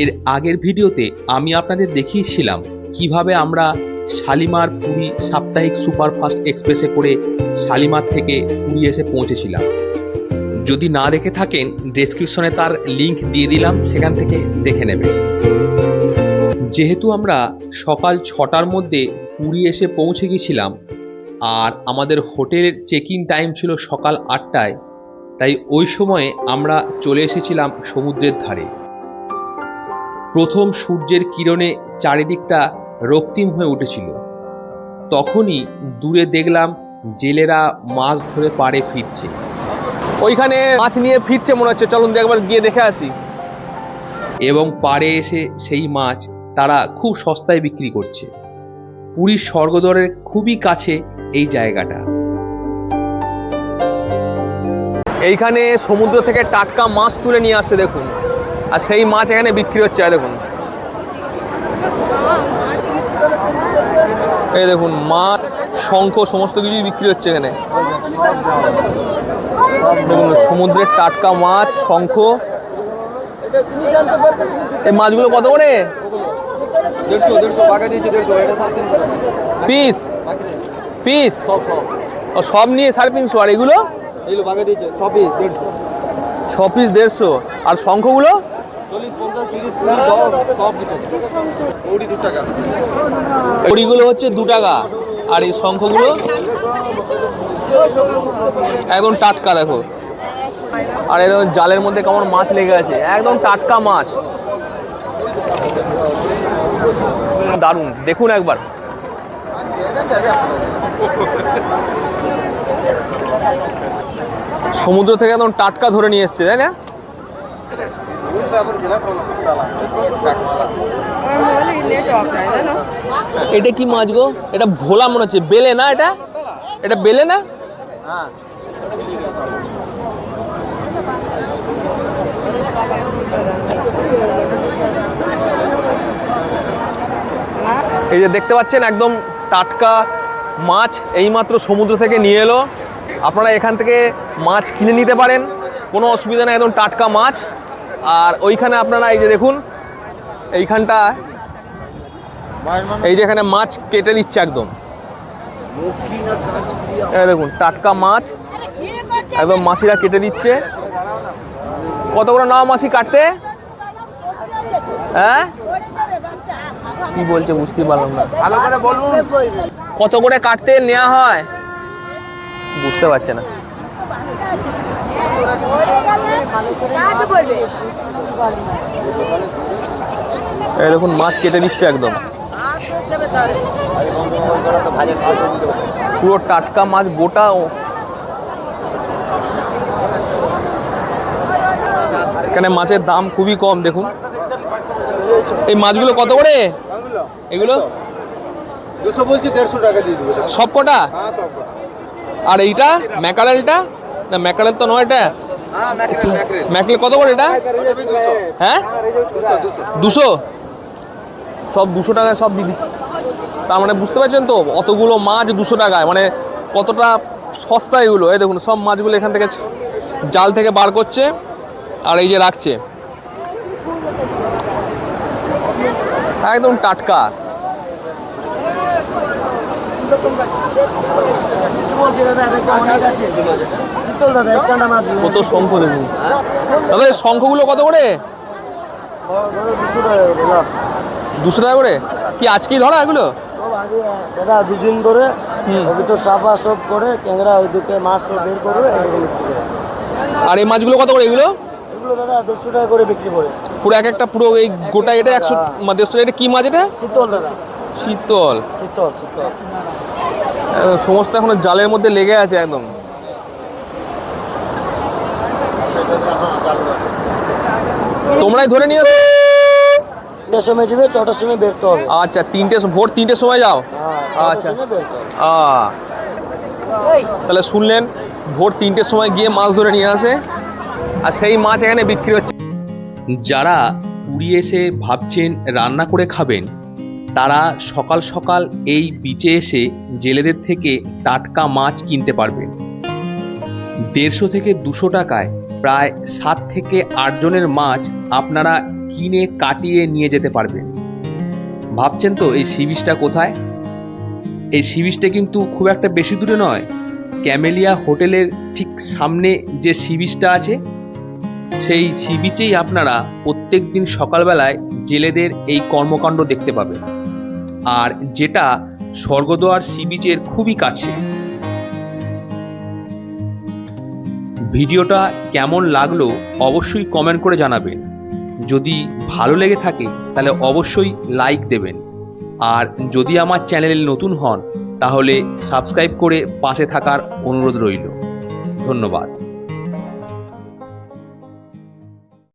এর আগের ভিডিওতে আমি আপনাদের দেখিয়েছিলাম কীভাবে আমরা শালিমার পুরী সাপ্তাহিক সুপারফাস্ট এক্সপ্রেসে করে শালিমার থেকে পুরী এসে পৌঁছেছিলাম। যদি না দেখে থাকেন ডেসক্রিপশনে তার লিংক দিয়ে দিলাম, সেখান থেকে দেখে নেবেন। যেহেতু আমরা সকাল ছটার মধ্যে পুরী এসে পৌঁছে গেছিলাম, আর আমাদের হোটেলের চেক ইন টাইম ছিল সকাল আটটায়, তাই ওই সময়ে আমরা চলে এসেছিলাম সমুদ্রের ধারে। প্রথম সূর্যের কিরণে চারিদিকটা রক্তিম হয়ে উঠেছিল। তখনই দূরে দেখলাম জেলেরা মাছ ধরে পাড়ে ফিরছে। ওইখানে মাছ নিয়ে ফিরছে মনে হচ্ছে। চলুন একবার গিয়ে দেখে আসি। এবং পাড়ে এসে সেই মাছ তারা খুব সস্তায় বিক্রি করছে। পুরীর স্বর্গদ্বারের খুবই কাছে এই জায়গাটা। এইখানে সমুদ্র থেকে টাটকা মাছ তুলে নিয়ে আসছে দেখুন। আর সেই মাছ এখানে বিক্রি হচ্ছে দেখুন। এই দেখুন মাছ শঙ্খ সমস্ত কিছুই বিক্রি হচ্ছে এখানে। দেখুন সমুদ্রের টাটকা মাছ শঙ্খ। এই মাছগুলো কত করে? পিস? পিস? সব সব। নিয়ে সাড়ে তিনশো আর এগুলো? এইগুলো ছ পিস দেড়শো। ছ পিস দেড়শো। আর শঙ্খগুলো? কড়িগুলো হচ্ছে দু টাকা। আর এই শঙ্খগুলো? একদম টাটকা দেখো। আর একদম জালের মধ্যে কেমন মাছ লেগে আছে। একদম টাটকা মাছ। দারুণ। দেখুন একবার। সমুদ্র থেকে একদম টাটকা ধরে নিয়ে এসছে তাই না? এটা কি মাছ গো? এটা ভোলা মনে হচ্ছে। বেলে না এটা? এটা বেলে না? এই যে দেখতে পাচ্ছেন একদম টাটকা মাছ, এইমাত্র সমুদ্র থেকে নিয়ে এলো। আপনারা এখান থেকে মাছ কিনে নিতে পারেন। কোনো অসুবিধা নেই, একদম টাটকা মাছ। আর ওইখানে আপনারা এই যে দেখুন এইখানটা এই যে এখানে মাছ কেটে দিচ্ছে একদম। দেখুন টাটকা মাছ একদম মাসিরা কেটে দিচ্ছে কত করে নাও মাসি কাটতে? হ্যাঁ? কি বলছে বুঝতে পারলাম না। ভালো করে বলুন। কত করে কাটতে নেওয়া হয়? বুঝতে পারছে না। এই দেখুন মাছ কেটে দিচ্ছে একদম। পুরো টাটকা মাছ গোটা ও- এখানে মাছের দাম খুবই কম দেখুন। এই মাছগুলো কত করে? এগুলো? দুশো বলছি দেড়শো টাকা দিয়ে দেবো। সব কটা হ্যাঁ সব কটা। আর এইটা? ম্যাকারেলটা না ম্যাকারেল তো নয় এটা। ম্যাকরেল কত করে এটা? হ্যাঁ? দুশো? সব দুশো টাকায় সব দিদি তার মানে বুঝতে পারছেন তো? অতগুলো মাছ দুশো টাকায়। মানে কতটা সস্তা এগুলো? এই দেখুন, সব মাছগুলো এখান থেকে জাল থেকে বার করছে আর এই যে রাখছে। একদম টাটকা। কত শঙ্খ দেখুন দাদা শঙ্খগুলো কত করে? দুশো টাকা করে? কি আজকেই ধরা এগুলো? দাদা দুদিন ধরে তো সাফা সব করে ট্যাংরা ওই দুটো মাছ সব বের করবে। আর এই মাছগুলো কত করে এগুলো? এগুলো দাদা দেড়শো টাকা করে বিক্রি করে। পুরো এক একটা পুরো এই গোটা এটা একশো দেড়শো এটা কি মাছ এটা? শীতল দাদা। শীতল। শীতল শীতল। সমস্ত এখন জালের মধ্যে লেগে আছে একদম। তোমরাই ধরে নিয়ে এসো? তিনটের সময় যাবে ছটার সময় বেরতে হবে। আচ্ছা তিনটে ভোর তিনটের সময় যাও? হ্যাঁ আচ্ছা। তাহলে শুনলেন ভোর তিনটের সময় গিয়ে মাছ ধরে নিয়ে আসে। আর সেই মাছ এখানে বিক্রি হচ্ছে। যারা পুরী এসে ভাবছেন রান্না করে খাবেন তারা সকাল সকাল এই বিচে এসে জেলেদের থেকে টাটকা মাছ কিনতে পারবেন। দেড়শো থেকে দুশো টাকায় প্রায় সাত থেকে আটজনের মাছ আপনারা কিনে কাটিয়ে নিয়ে যেতে পারবেন। ভাবছেন তো এই সি বিচটা কোথায়? এই সি বিচটা কিন্তু খুব একটা বেশি দূরে নয়। ক্যামেলিয়া হোটেলের ঠিক সামনে যে সি বিচটা আছে, সেই সি বিচেই আপনারা প্রত্যেক দিন সকালবেলায় জেলেদের এই কর্মকাণ্ড দেখতে পাবেন। আর যেটা স্বর্গদ্বার সি বিচের খুবই কাছে। ভিডিওটা কেমন লাগল অবশ্যই কমেন্ট করে জানাবেন। যদি ভালো লেগে থাকে, তাহলে অবশ্যই লাইক দেবেন। আর যদি আমার চ্যানেলে নতুন হন, তাহলে সাবস্ক্রাইব করে পাশে থাকার অনুরোধ রইল। ধন্যবাদ।